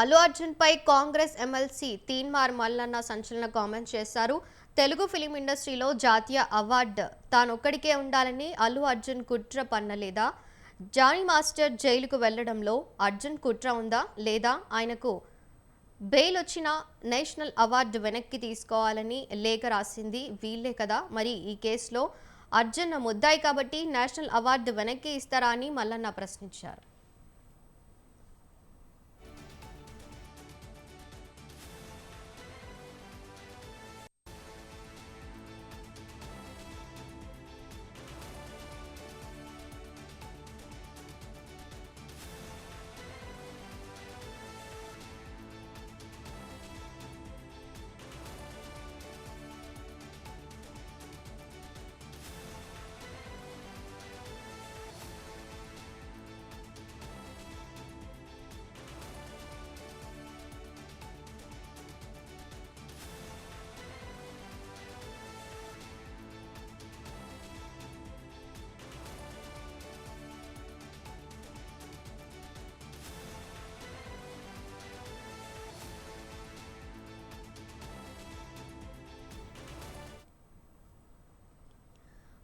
అల్లు అర్జున్ పై కాంగ్రెస్ ఎమ్మెల్సీ తీన్మార్ మల్లన్న సంచలన కామెంట్ చేశారు. తెలుగు ఫిలిం ఇండస్ట్రీలో జాతీయ అవార్డు తానొక్కడికే ఉండాలని అల్లు అర్జున్ కుట్ర పన్నలేదా? జానీ మాస్టర్ జైలుకు వెళ్ళడంలో అర్జున్ కుట్ర ఉందా లేదా? ఆయనకు బెయిల్ వచ్చిన నేషనల్ అవార్డు వెనక్కి తీసుకోవాలని లేఖ రాసింది వీళ్ళే కదా. మరి ఈ కేసులో అర్జున్ ముద్దాయి కాబట్టి నేషనల్ అవార్డు వెనక్కి ఇస్తారా అని మల్లన్న ప్రశ్నించారు.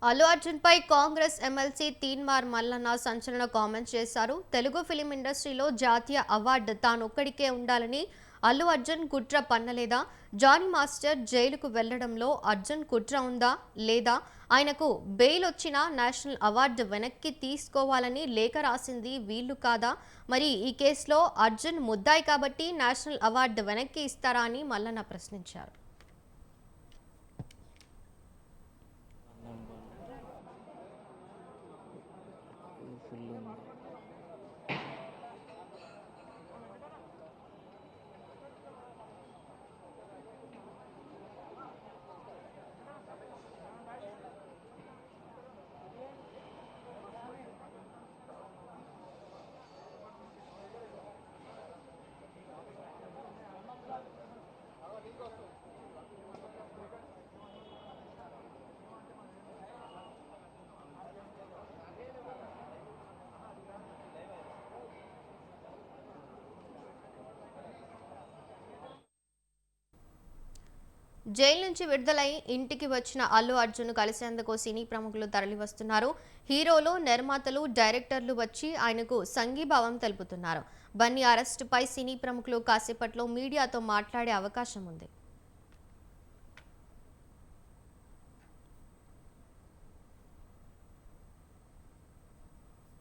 అల్లు అర్జున్పై కాంగ్రెస్ ఎమ్మెల్సీ తీన్మార్ మల్లన్న సంచలన కామెంట్స్ చేశారు. తెలుగు ఫిలిం ఇండస్ట్రీలో జాతీయ అవార్డు తానొక్కడికే ఉండాలని అల్లు అర్జున్ కుట్ర పన్నలేదా? జానీ మాస్టర్ జైలుకు వెళ్ళడంలో అర్జున్ కుట్ర ఉందా లేదా? ఆయనకు బెయిల్ వచ్చిన నేషనల్ అవార్డు వెనక్కి తీసుకోవాలని లేఖ రాసింది వీళ్ళు కాదా? మరి ఈ కేసులో అర్జున్ ముద్దాయి కాబట్టి నేషనల్ అవార్డు వెనక్కి ఇస్తారా అని మల్లన్న ప్రశ్నించారు. ఫుల్ జైలు నుంచి విడుదలై ఇంటికి వచ్చిన అల్లు అర్జున్ కలిసేందుకు సినీ ప్రముఖులు తరలివస్తున్నారు. హీరోలు నిర్మాతలు డైరెక్టర్లు వచ్చి ఆయనకు సంఘీభావం తెలుపుతున్నారు. బన్నీ అరెస్టుపై సినీ ప్రముఖులు కాసేపట్లో మీడియాతో మాట్లాడే అవకాశం ఉంది.